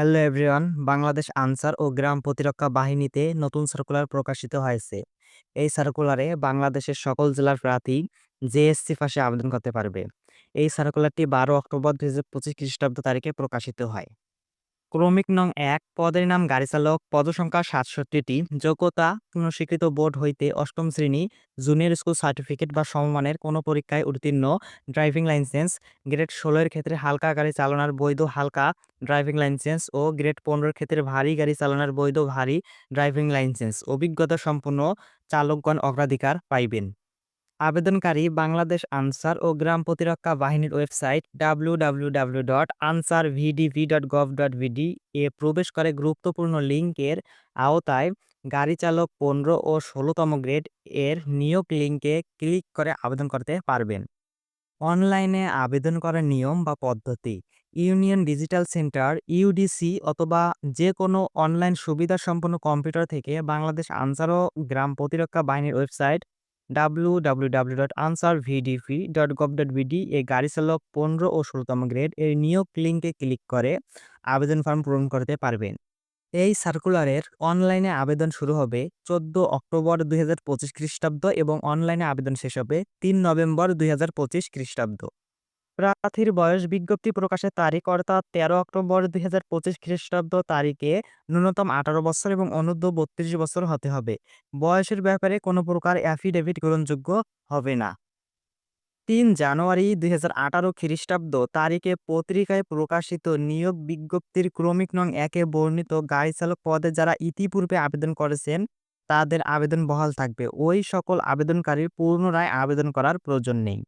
Hello everyone Bangladesh Ansar ও গ্রাম প্রতিরক্ষা বাহিনীতে নতুন সার্কুলার প্রকাশিত হয়েছে। এই সার্কুলারে বাংলাদেশের সকল জেলার প্রার্থী জেএসসি ফাঁসে আবেদন করতে পারবে। এই সার্কুলারটি বারো অক্টোবর দুই হাজার পঁচিশ খ্রিস্টাব্দ তারিখে প্রকাশিত হয়। ক্রমিক নং এক পদের নাম গাড়ি চালক পদসংখ্যা সাতষট্টিটি, যোগ্যতা কোনো স্বীকৃত বোর্ড হইতে অষ্টম শ্রেণি, জুনিয়র স্কুল সার্টিফিকেট বা সমমানের কোনো পরীক্ষায় উত্তীর্ণ, ড্রাইভিং লাইসেন্স, গ্রেড ষোলোর ক্ষেত্রে হালকা গাড়ি চালানোর বৈধ হালকা ড্রাইভিং লাইসেন্স ও গ্রেড পনেরোর ক্ষেত্রে ভারী গাড়ি চালানোর বৈধ ভারী ড্রাইভিং লাইসেন্স। অভিজ্ঞতা সম্পন্ন চালকগণ অগ্রাধিকার পাইবেন। আবেদনকারী বাংলাদেশ আনসার ও গ্রাম প্রতিরক্ষা বাহিনীর website W W dot Ansar dot gov dot A প্রবেশ করে গুরুত্বপূর্ণ লিঙ্কের আওতায় গাড়ি চালক পনেরো ও ষোলোতম গ্রেড এর নিয়োগ লিঙ্কে ক্লিক করে আবেদন করতে পারবেন। অনলাইনে আবেদন করার নিয়ম বা পদ্ধতি, ইউনিয়ন ডিজিটাল সেন্টার, ইউডিসি অথবা যে কোনো অনলাইন সুবিধা সম্পন্ন কম্পিউটার থেকে বাংলাদেশ আনসার ও গ্রাম প্রতিরক্ষা বাহিনীর website W dot Ansar VDP dot dot A গাড়ি চালক পনেরো ও ষোলোতম গ্রেড এর নিয়োগ লিঙ্কে ক্লিক করে আবেদন ফর্ম পূরণ করতে পারবেন। এই সার্কুলারের অনলাইনে আবেদন শুরু হবে চোদ্দ অক্টোবর দুই হাজার পঁচিশ খ্রিস্টাব্দ এবং অনলাইনে আবেদন শেষ হবে তিন নভেম্বর দুই হাজার পঁচিশ খ্রিস্টাব্দ। প্রার্থীর বয়স বিজ্ঞপ্তি প্রকাশের তারিখ অর্থাৎ তেরো অক্টোবর দুই হাজার পঁচিশ খ্রিস্টাব্দ তারিখে ন্যূনতম আঠারো বছর এবং অনূর্ধ্ব বত্রিশ বছর হতে হবে। বয়সের ব্যাপারে কোনো প্রকার অ্যাফিডেভিট গ্রহণযোগ্য হবে না। তিন জানুয়ারি দুই হাজার আঠারো খ্রিস্টাব্দ তারিখে পত্রিকায় প্রকাশিত নিয়োগ বিজ্ঞপ্তির ক্রমিক নং একে বর্ণিত গাড়ি চালক পদে যারা ইতিপূর্বে আবেদন করেছেন, তাদের আবেদন বহাল থাকবে। ওই সকল আবেদনকারীর পুনরায় আবেদন করার প্রয়োজন নেই।